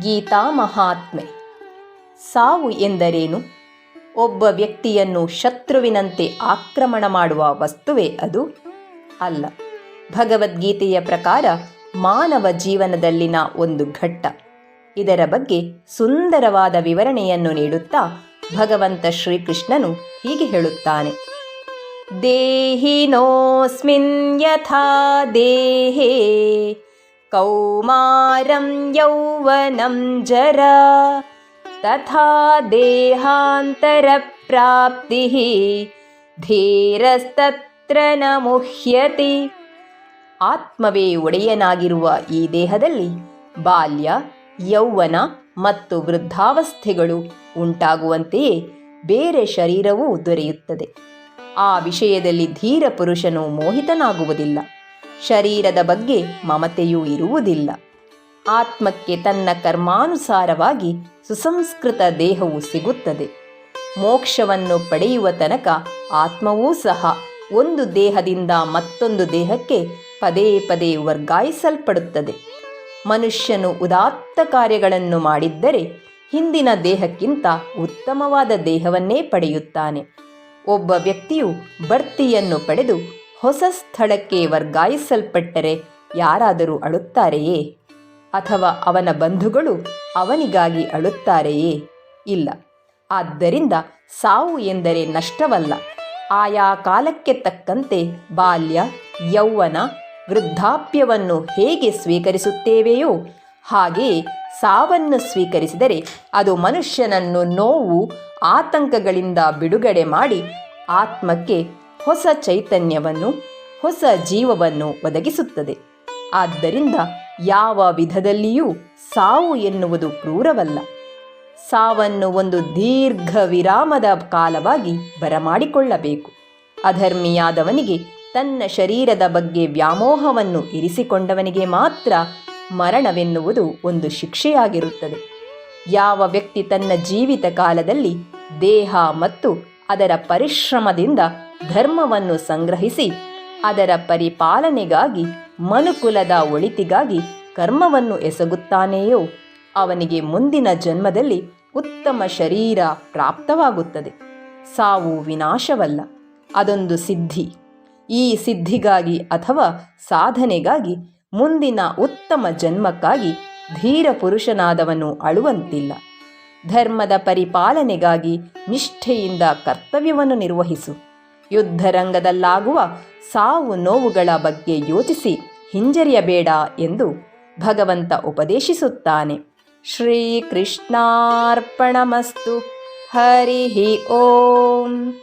ಗೀತಾ ಮಹಾತ್ಮೆ. ಸಾವು ಎಂದರೇನು? ಒಬ್ಬ ವ್ಯಕ್ತಿಯನ್ನು ಶತ್ರುವಿನಂತೆ ಆಕ್ರಮಣ ಮಾಡುವ ವಸ್ತುವೇ ಅದು? ಅಲ್ಲ, ಭಗವದ್ಗೀತೆಯ ಪ್ರಕಾರ ಮಾನವ ಜೀವನದಲ್ಲಿನ ಒಂದು ಘಟ್ಟ. ಇದರ ಬಗ್ಗೆ ಸುಂದರವಾದ ವಿವರಣೆಯನ್ನು ನೀಡುತ್ತಾ ಭಗವಂತ ಶ್ರೀಕೃಷ್ಣನು ಹೀಗೆ ಹೇಳುತ್ತಾನೆ. ದೇಹಿನೋಸ್ಮಿನ್ ಯಥಾ ದೇಹೇ ಕೌಮಾರಂ ಯೌವನಂ ಜರ ದೇಹಾಂತರ ಪ್ರಾಪ್ತಿ ಧೀರಸ್ತತ್ರ ನ ಮುಹ್ಯತಿ ಆತ್ಮವೇ ಒಡೆಯನಾಗಿರುವ ಈ ದೇಹದಲ್ಲಿ ಬಾಲ್ಯ, ಯೌವನ ಮತ್ತು ವೃದ್ಧಾವಸ್ಥೆಗಳು ಉಂಟಾಗುವಂತೆಯೇ ಬೇರೆ ಶರೀರವೂ ದೊರೆಯುತ್ತದೆ. ಆ ವಿಷಯದಲ್ಲಿ ಧೀರ ಪುರುಷನು ಮೋಹಿತನಾಗುವುದಿಲ್ಲ. ಶರೀರದ ಬಗ್ಗೆ ಮಮತೆಯೂ ಇರುವುದಿಲ್ಲ. ಆತ್ಮಕ್ಕೆ ತನ್ನ ಕರ್ಮಾನುಸಾರವಾಗಿ ಸುಸಂಸ್ಕೃತ ದೇಹವು ಸಿಗುತ್ತದೆ. ಮೋಕ್ಷವನ್ನು ಪಡೆಯುವ ತನಕ ಆತ್ಮವೂ ಸಹ ಒಂದು ದೇಹದಿಂದ ಮತ್ತೊಂದು ದೇಹಕ್ಕೆ ಪದೇ ಪದೇ ವರ್ಗಾಯಿಸಲ್ಪಡುತ್ತದೆ. ಮನುಷ್ಯನು ಉದಾತ್ತ ಕಾರ್ಯಗಳನ್ನು ಮಾಡಿದ್ದರೆ ಹಿಂದಿನ ದೇಹಕ್ಕಿಂತ ಉತ್ತಮವಾದ ದೇಹವನ್ನೇ ಪಡೆಯುತ್ತಾನೆ. ಒಬ್ಬ ವ್ಯಕ್ತಿಯು ಬಡ್ತಿಯನ್ನು ಪಡೆದು ಹೊಸ ಸ್ಥಳಕ್ಕೆ ವರ್ಗಾಯಿಸಲ್ಪಟ್ಟರೆ ಯಾರಾದರೂ ಅಳುತ್ತಾರೆಯೇ? ಅಥವಾ ಅವನ ಬಂಧುಗಳು ಅವನಿಗಾಗಿ ಅಳುತ್ತಾರೆಯೇ? ಇಲ್ಲ. ಆದ್ದರಿಂದ ಸಾವು ಎಂದರೆ ನಷ್ಟವಲ್ಲ. ಆಯಾ ಕಾಲಕ್ಕೆ ತಕ್ಕಂತೆ ಬಾಲ್ಯ, ಯೌವನ ವೃದ್ಧಾಪ್ಯವನ್ನು ಹೇಗೆ ಸ್ವೀಕರಿಸುತ್ತೇವೆಯೋ ಹಾಗೆಯೇ ಸಾವನ್ನು ಸ್ವೀಕರಿಸಿದರೆ ಅದು ಮನುಷ್ಯನನ್ನು ನೋವು, ಆತಂಕಗಳಿಂದ ಬಿಡುಗಡೆ ಮಾಡಿ ಆತ್ಮಕ್ಕೆ ಹೊಸ ಚೈತನ್ಯವನ್ನು, ಹೊಸ ಜೀವವನ್ನು ಒದಗಿಸುತ್ತದೆ. ಆದ್ದರಿಂದ ಯಾವ ವಿಧದಲ್ಲಿಯೂ ಸಾವು ಎನ್ನುವುದು ಕ್ರೂರವಲ್ಲ. ಸಾವನ್ನು ಒಂದು ದೀರ್ಘ ವಿರಾಮದ ಕಾಲವಾಗಿ ಬರಮಾಡಿಕೊಳ್ಳಬೇಕು. ಅಧರ್ಮಿಯಾದವನಿಗೆ ತನ್ನ ಶರೀರದ ಬಗ್ಗೆ ವ್ಯಾಮೋಹವನ್ನು ಇರಿಸಿಕೊಂಡವನಿಗೆ ಮಾತ್ರ ಮರಣವೆನ್ನುವುದು ಒಂದು ಶಿಕ್ಷೆಯಾಗಿರುತ್ತದೆ. ಯಾವ ವ್ಯಕ್ತಿ ತನ್ನ ಜೀವಿತ ಕಾಲದಲ್ಲಿ ದೇಹ ಮತ್ತು ಅದರ ಪರಿಶ್ರಮದಿಂದ ಧರ್ಮವನ್ನು ಸಂಗ್ರಹಿಸಿ ಅದರ ಪರಿಪಾಲನೆಗಾಗಿ ಮನುಕುಲದ ಒಳಿತಿಗಾಗಿ ಕರ್ಮವನ್ನು ಎಸಗುತ್ತಾನೆಯೋ ಅವನಿಗೆ ಮುಂದಿನ ಜನ್ಮದಲ್ಲಿ ಉತ್ತಮ ಶರೀರ ಪ್ರಾಪ್ತವಾಗುತ್ತದೆ. ಸಾವು ವಿನಾಶವಲ್ಲ, ಅದೊಂದು ಸಿದ್ಧಿ. ಈ ಸಿದ್ಧಿಗಾಗಿ ಅಥವಾ ಸಾಧನೆಗಾಗಿ ಮುಂದಿನ ಉತ್ತಮ ಜನ್ಮಕ್ಕಾಗಿ ಧೀರ ಪುರುಷನಾದವನು ಅಳುವಂತಿಲ್ಲ. ಧರ್ಮದ ಪರಿಪಾಲನೆಗಾಗಿ ನಿಷ್ಠೆಯಿಂದ ಕರ್ತವ್ಯವನ್ನು ನಿರ್ವಹಿಸು. ಯುದ್ಧರಂಗದಲ್ಲಾಗುವ ಸಾವು ನೋವುಗಳ ಬಗ್ಗೆ ಯೋಚಿಸಿ ಹಿಂಜರಿಯಬೇಡ ಎಂದು ಭಗವಂತ ಉಪದೇಶಿಸುತ್ತಾನೆ. ಶ್ರೀಕೃಷ್ಣಾರ್ಪಣಮಸ್ತು. ಹರಿ ಓಂ.